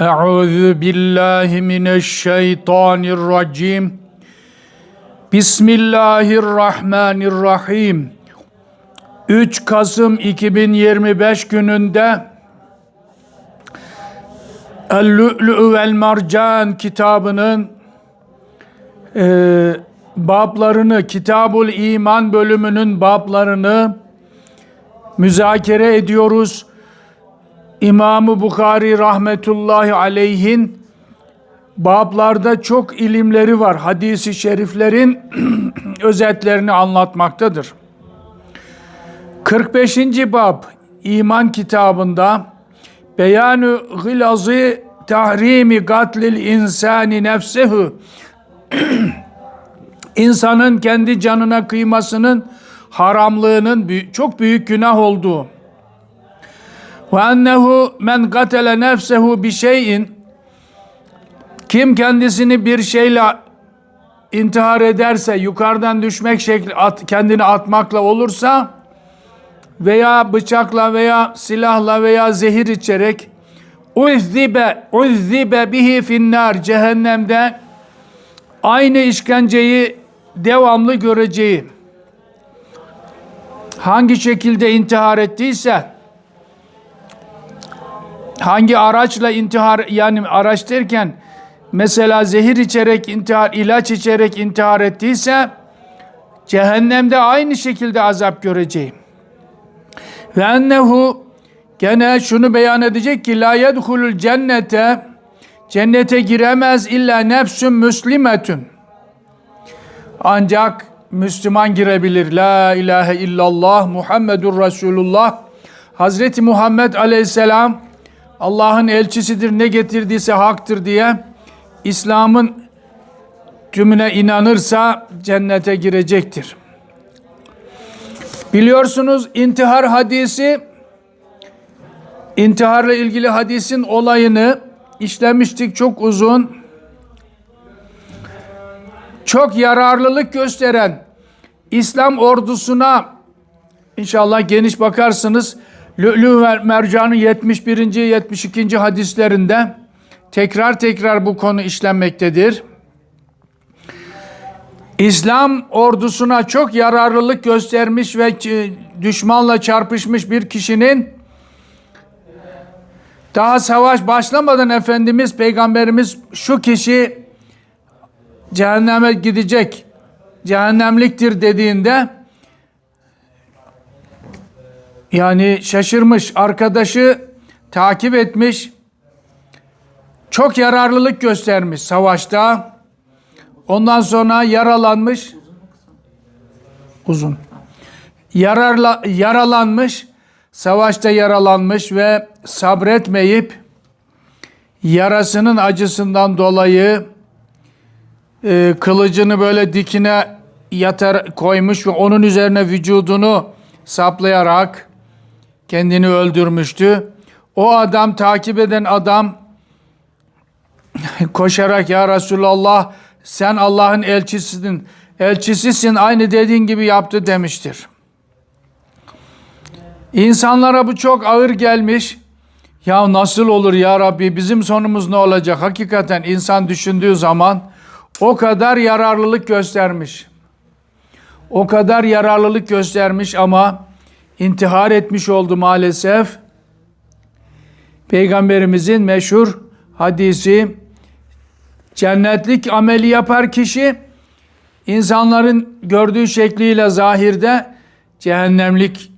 Euzu billahi mineşşeytanirracim. Bismillahirrahmanirrahim. 3 Kasım 2025 gününde El-Lü'lü vel Marcan kitabının e, bablarını, Kitabul İman bölümünün bablarını müzakere ediyoruz. İmam-ı Bukhari rahmetullahi aleyhin bablarda çok ilimleri var. Hadisi şeriflerin özetlerini anlatmaktadır. 45. bab iman kitabında beyanı gılazı tahrimi gatlil insani nefsehu insanın kendi canına kıymasının haramlığının çok büyük günah olduğu ve ennehu men gatele nefsehu bi şeyin. Kim kendisini bir şeyle intihar ederse yukarıdan düşmek şekli at, kendini atmakla olursa veya bıçakla veya silahla veya zehir içerek uzzibe uzzibe bihi finnar. Cehennemde aynı işkenceyi devamlı göreceği hangi şekilde intihar ettiyse hangi araçla intihar yani araç derken mesela zehir içerek intihar, ilaç içerek intihar ettiyse cehennemde aynı şekilde azap göreceğim. Ve ennehu gene şunu beyan edecek ki la yedhulul cennete cennete giremez illa nefsün müslimetün. Ancak Müslüman girebilir. La ilahe illallah Muhammedur Resulullah. Hazreti Muhammed aleyhisselam Allah'ın elçisidir ne getirdiyse haktır diye İslam'ın tümüne inanırsa cennete girecektir. Biliyorsunuz intihar hadisi intiharla ilgili hadisin olayını işlemiştik çok uzun. Çok yararlılık gösteren İslam ordusuna inşallah geniş bakarsınız Lü'lü ve Mercan'ın 71. 72. hadislerinde tekrar tekrar bu konu işlenmektedir. İslam ordusuna çok yararlılık göstermiş ve düşmanla çarpışmış bir kişinin daha savaş başlamadan Efendimiz Peygamberimiz şu kişi cehenneme gidecek, cehennemliktir dediğinde yani şaşırmış, arkadaşı takip etmiş, çok yararlılık göstermiş savaşta. Ondan sonra yaralanmış, uzun, yararla, yaralanmış, savaşta yaralanmış ve sabretmeyip yarasının acısından dolayı e, kılıcını böyle dikine yatar koymuş ve onun üzerine vücudunu saplayarak kendini öldürmüştü. O adam takip eden adam koşarak ya Resulallah sen Allah'ın elçisisin, elçisisin aynı dediğin gibi yaptı demiştir. İnsanlara bu çok ağır gelmiş. Ya nasıl olur ya Rabbi bizim sonumuz ne olacak? Hakikaten insan düşündüğü zaman o kadar yararlılık göstermiş. O kadar yararlılık göstermiş ama intihar etmiş oldu maalesef. Peygamberimizin meşhur hadisi cennetlik ameli yapar kişi insanların gördüğü şekliyle zahirde cehennemlik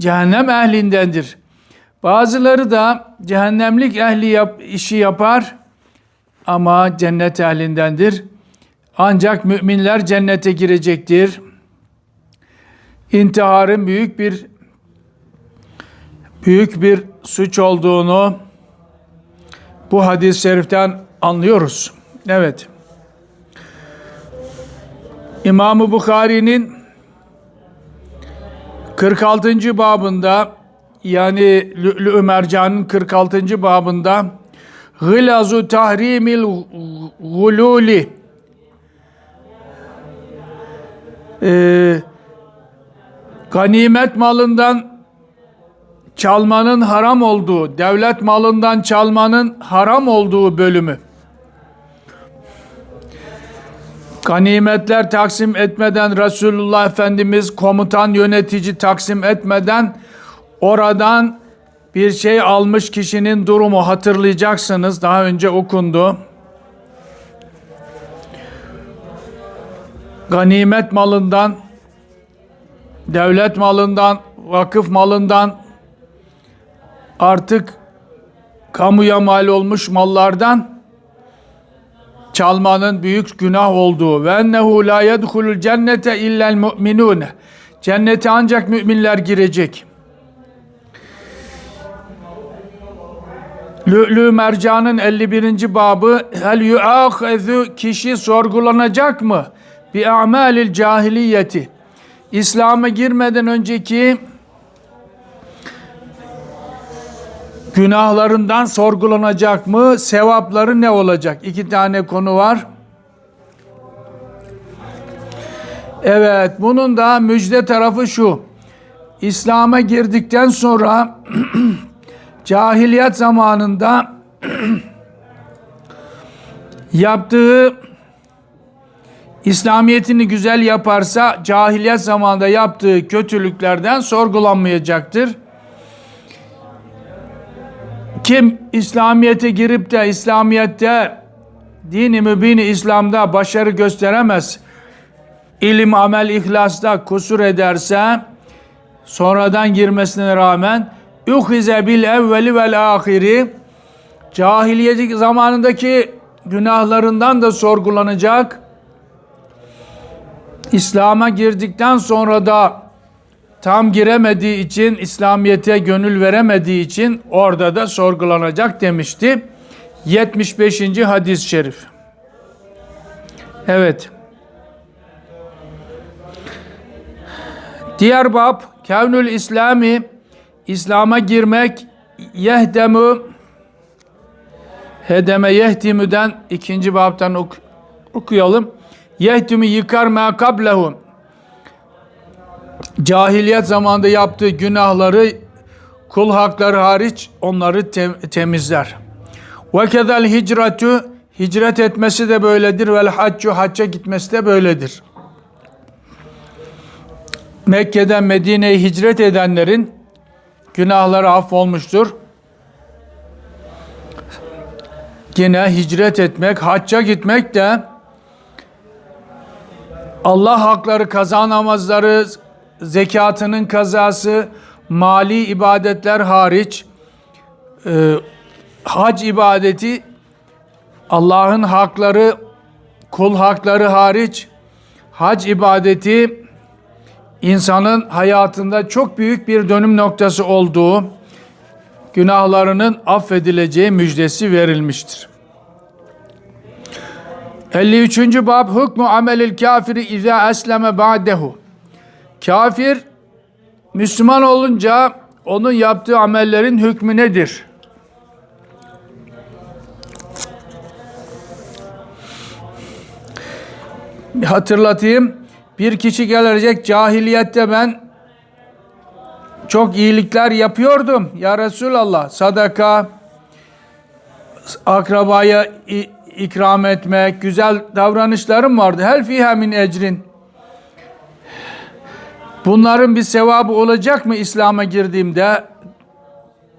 cehennem ehlindendir. Bazıları da cehennemlik ehli yap, işi yapar ama cennet ehlindendir. Ancak müminler cennete girecektir. İntiharın büyük bir büyük bir suç olduğunu bu hadis-i şeriften anlıyoruz. Evet. İmam-ı Bukhari'nin 46. babında yani Lü'lü Mercan'ın 46. babında Gılazu tahrimil gululi ee, ganimet malından çalmanın haram olduğu, devlet malından çalmanın haram olduğu bölümü. Ganimetler taksim etmeden Resulullah Efendimiz komutan yönetici taksim etmeden oradan bir şey almış kişinin durumu hatırlayacaksınız. Daha önce okundu. Ganimet malından, devlet malından, vakıf malından artık kamuya mal olmuş mallardan çalmanın büyük günah olduğu ve ennehu la yedhulul cennete illel mu'minun. Cennete ancak müminler girecek. Lü'lü Mercan'ın 51. babı hel yu'akhezü kişi sorgulanacak mı? Bi a'malil cahiliyeti. İslam'a girmeden önceki günahlarından sorgulanacak mı? Sevapları ne olacak? İki tane konu var. Evet, bunun da müjde tarafı şu. İslam'a girdikten sonra cahiliyet zamanında yaptığı İslamiyetini güzel yaparsa cahiliyet zamanında yaptığı kötülüklerden sorgulanmayacaktır. Kim İslamiyet'e girip de İslamiyet'te dini mübini İslam'da başarı gösteremez, ilim, amel, ihlasta kusur ederse, sonradan girmesine rağmen uhize bil evveli vel ahiri cahiliyet zamanındaki günahlarından da sorgulanacak. İslam'a girdikten sonra da tam giremediği için, İslamiyet'e gönül veremediği için orada da sorgulanacak demişti. 75. hadis-i şerif. Evet. Diğer bab, Kevnül İslami, İslam'a girmek, yehdemu, hedeme yehdimüden ikinci babtan ok- okuyalım. Yehdimi yıkar ma kablehu. Cahiliyet zamanında yaptığı günahları kul hakları hariç onları tem- temizler. Ve kedel hicratu hicret etmesi de böyledir vel haccu hacca gitmesi de böyledir. Mekke'den Medine'ye hicret edenlerin günahları affolmuştur. Yine hicret etmek, hacca gitmek de Allah hakları, kaza namazları, zekatının kazası, mali ibadetler hariç e, hac ibadeti Allah'ın hakları, kul hakları hariç hac ibadeti insanın hayatında çok büyük bir dönüm noktası olduğu günahlarının affedileceği müjdesi verilmiştir. 53. bab hükmü amelil kafiri izâ esleme ba'dehu. Kafir Müslüman olunca onun yaptığı amellerin hükmü nedir? Hatırlatayım. Bir kişi gelecek cahiliyette ben çok iyilikler yapıyordum ya Resulallah. Sadaka, akrabaya ikram etmek, güzel davranışlarım vardı. Hel fiha min ecrin. Bunların bir sevabı olacak mı İslam'a girdiğimde?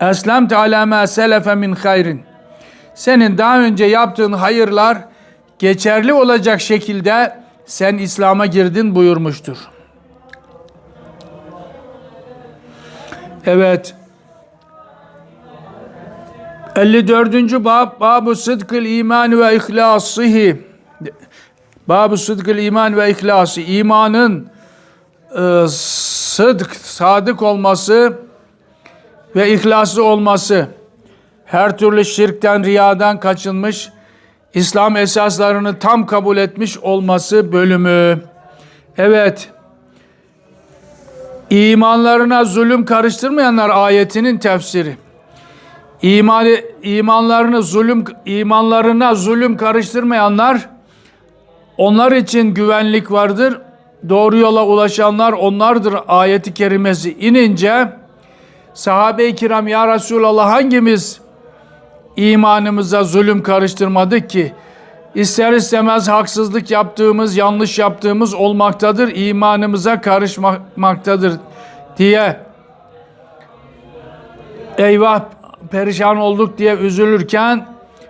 Eslem ma selefe min hayrin. Senin daha önce yaptığın hayırlar geçerli olacak şekilde sen İslam'a girdin buyurmuştur. Evet. 54. bab babu sıdkıl iman ve ihlasihi. Babu sıdkıl iman ve ihlası. İmanın e, sıdk, sadık olması ve ihlaslı olması. Her türlü şirkten, riyadan kaçınmış, İslam esaslarını tam kabul etmiş olması bölümü. Evet. İmanlarına zulüm karıştırmayanlar ayetinin tefsiri. İmanı, imanlarını zulüm imanlarına zulüm karıştırmayanlar onlar için güvenlik vardır. Doğru yola ulaşanlar onlardır ayeti kerimesi inince Sahabe-i kiram ya Resulallah hangimiz imanımıza zulüm karıştırmadık ki? İster istemez haksızlık yaptığımız, yanlış yaptığımız olmaktadır, imanımıza karışmaktadır diye eyvah perişan olduk diye üzülürken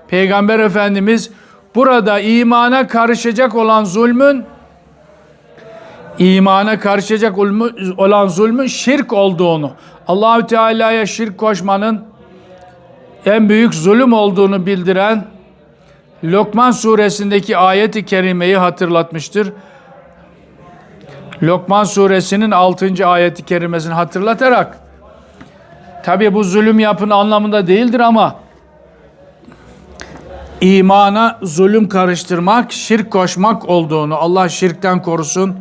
Peygamber Efendimiz burada imana karışacak olan zulmün imana karışacak olan zulmün şirk olduğunu, Allahü Teala'ya şirk koşmanın en büyük zulüm olduğunu bildiren Lokman suresindeki ayeti kerimeyi hatırlatmıştır. Lokman suresinin 6. ayeti kerimesini hatırlatarak tabi bu zulüm yapın anlamında değildir ama imana zulüm karıştırmak, şirk koşmak olduğunu Allah şirkten korusun.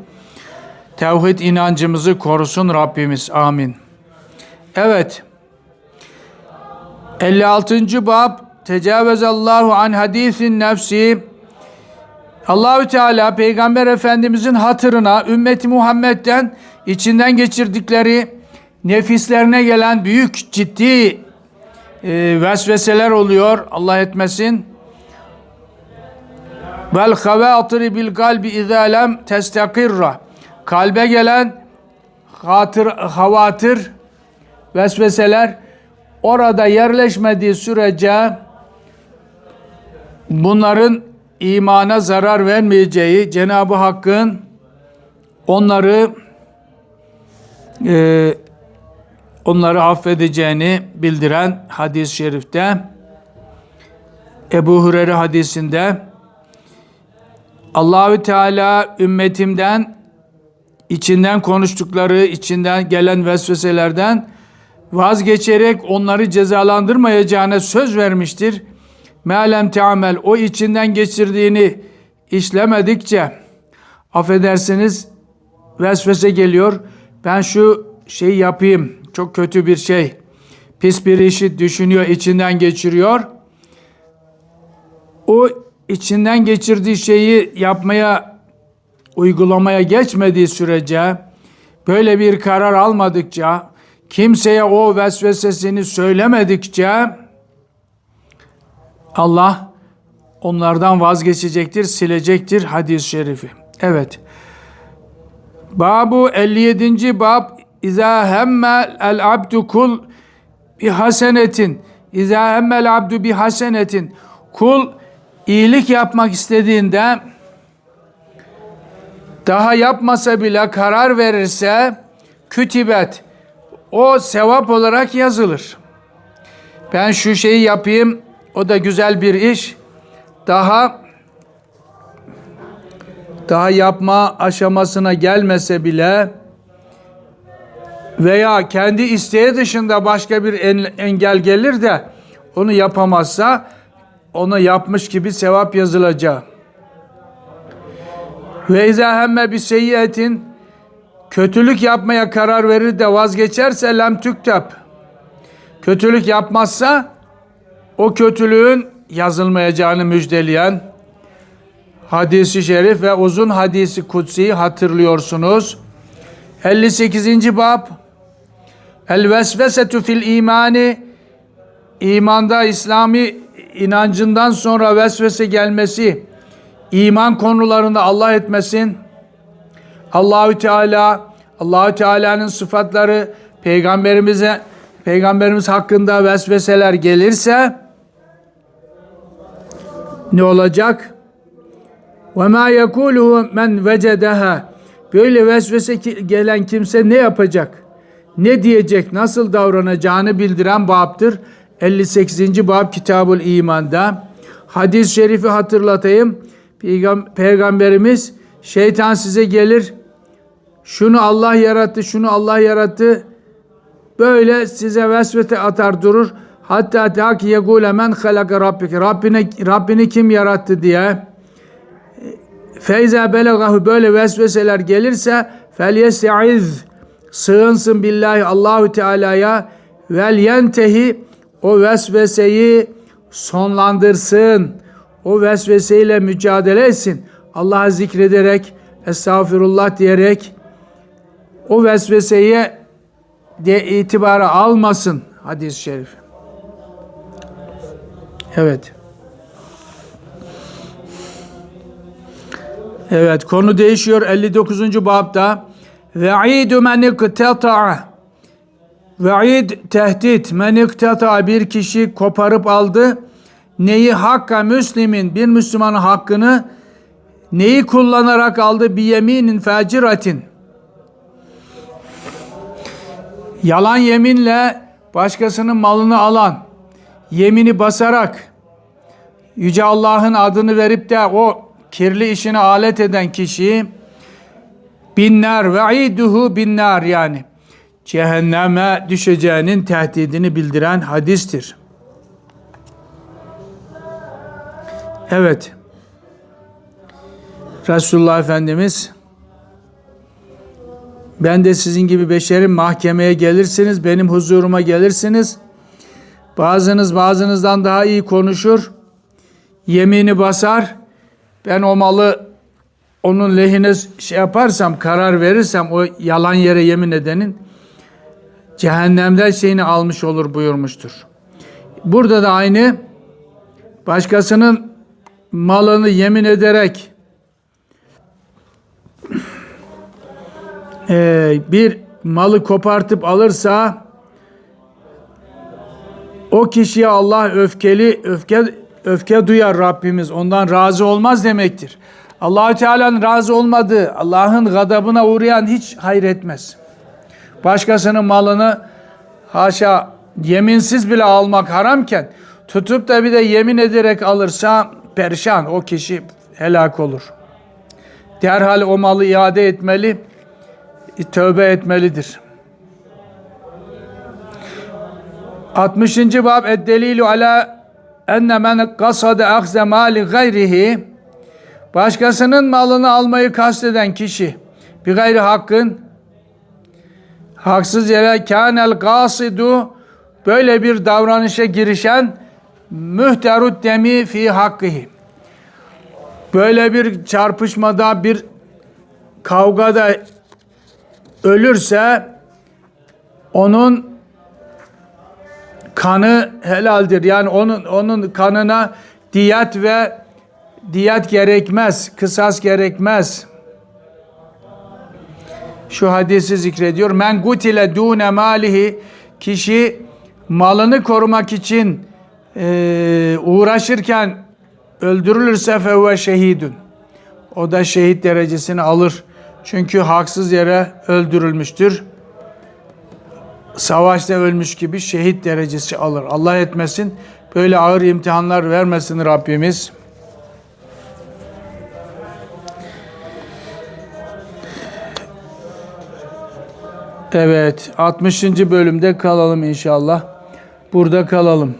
Tevhid inancımızı korusun Rabbimiz. Amin. Evet. 56. bab Tecavüzallahu an hadisin nefsi Allahü Teala Peygamber Efendimizin hatırına ümmeti Muhammed'den içinden geçirdikleri nefislerine gelen büyük ciddi e, vesveseler oluyor. Allah etmesin. Vel havatiri bil kalbi izâ lem testakirra. Kalbe gelen hatır, havatır, vesveseler orada yerleşmediği sürece bunların imana zarar vermeyeceği Cenab-ı Hakk'ın onları e, onları affedeceğini bildiren hadis-i şerifte Ebu Hureyre hadisinde Allahü Teala ümmetimden içinden konuştukları, içinden gelen vesveselerden vazgeçerek onları cezalandırmayacağına söz vermiştir. Me'lem teamel o içinden geçirdiğini işlemedikçe affedersiniz vesvese geliyor. Ben şu şeyi yapayım. Çok kötü bir şey. Pis bir işi düşünüyor, içinden geçiriyor. O içinden geçirdiği şeyi yapmaya uygulamaya geçmediği sürece böyle bir karar almadıkça kimseye o vesvesesini söylemedikçe Allah onlardan vazgeçecektir, silecektir hadis-i şerifi. Evet. Babu 57. bab İza hemme el abdu kul bi hasenetin İza hemmel abdu bi hasenetin kul iyilik yapmak istediğinde daha yapmasa bile karar verirse kütibet o sevap olarak yazılır. Ben şu şeyi yapayım o da güzel bir iş. Daha daha yapma aşamasına gelmese bile veya kendi isteği dışında başka bir en- engel gelir de onu yapamazsa ona yapmış gibi sevap yazılacak. Ve izâ hemme bir seyyiyetin kötülük yapmaya karar verir de vazgeçerse lem tüktep. Kötülük yapmazsa o kötülüğün yazılmayacağını müjdeleyen hadisi şerif ve uzun hadisi kutsi hatırlıyorsunuz. 58. bab El vesvesetü fil imani imanda İslami inancından sonra vesvese gelmesi iman konularında Allah etmesin. Allahü Teala Allahü Teala'nın sıfatları peygamberimize peygamberimiz hakkında vesveseler gelirse ne olacak? Ve ma yekuluhu men vecedeha. Böyle vesvese gelen kimse ne yapacak? Ne diyecek? Nasıl davranacağını bildiren babdır. 58. bab Kitabul İman'da. Hadis-i şerifi hatırlatayım. Peygam- Peygamberimiz şeytan size gelir. Şunu Allah yarattı, şunu Allah yarattı. Böyle size vesvete atar durur. Hatta ta ki yegule men halaka rabbik. Rabbine, Rabbini kim yarattı diye. Feyza belagahu böyle vesveseler gelirse fel yestaiz sığınsın billahi Allahü Teala'ya vel yentehi o vesveseyi sonlandırsın. O vesveseyle mücadele etsin. Allah'ı zikrederek, estağfirullah diyerek o vesveseye de itibara almasın hadis-i şerif. Evet. Evet konu değişiyor 59. babda. Ve'idu men iktata'a Ve'id tehdit men iktata'a bir kişi koparıp aldı. Neyi hakka müslimin bir Müslümanın hakkını neyi kullanarak aldı bir yeminin faciratin. Yalan yeminle başkasının malını alan, yemini basarak Yüce Allah'ın adını verip de o kirli işine alet eden kişi binler ve iduhu binler yani cehenneme düşeceğinin tehdidini bildiren hadistir. Evet. Resulullah Efendimiz ben de sizin gibi beşerim mahkemeye gelirsiniz, benim huzuruma gelirsiniz. Bazınız bazınızdan daha iyi konuşur, yemini basar. Ben o malı onun lehine şey yaparsam, karar verirsem o yalan yere yemin edenin cehennemden şeyini almış olur buyurmuştur. Burada da aynı başkasının malını yemin ederek eee, bir malı kopartıp alırsa o kişiye Allah öfkeli öfke öfke duyar Rabbimiz. Ondan razı olmaz demektir. Allahü Teala'nın razı olmadığı, Allah'ın gadabına uğrayan hiç hayretmez. Başkasının malını haşa yeminsiz bile almak haramken tutup da bir de yemin ederek alırsa perişan o kişi helak olur. Derhal o malı iade etmeli, tövbe etmelidir. 60. bab eddelilu ala enne men kasade akze mali gayrihi başkasının malını almayı kasteden kişi bir gayri hakkın haksız yere kânel gasidu böyle bir davranışa girişen mühterut demi fi hakkihi böyle bir çarpışmada bir kavgada ölürse onun kanı helaldir. Yani onun onun kanına diyet ve diyet gerekmez, kısas gerekmez. Şu hadisi zikrediyor. Men gutile dune malihi kişi malını korumak için e, uğraşırken öldürülürse fevve şehidun. O da şehit derecesini alır. Çünkü haksız yere öldürülmüştür savaşta ölmüş gibi şehit derecesi alır. Allah etmesin. Böyle ağır imtihanlar vermesin Rabbimiz. Evet, 60. bölümde kalalım inşallah. Burada kalalım.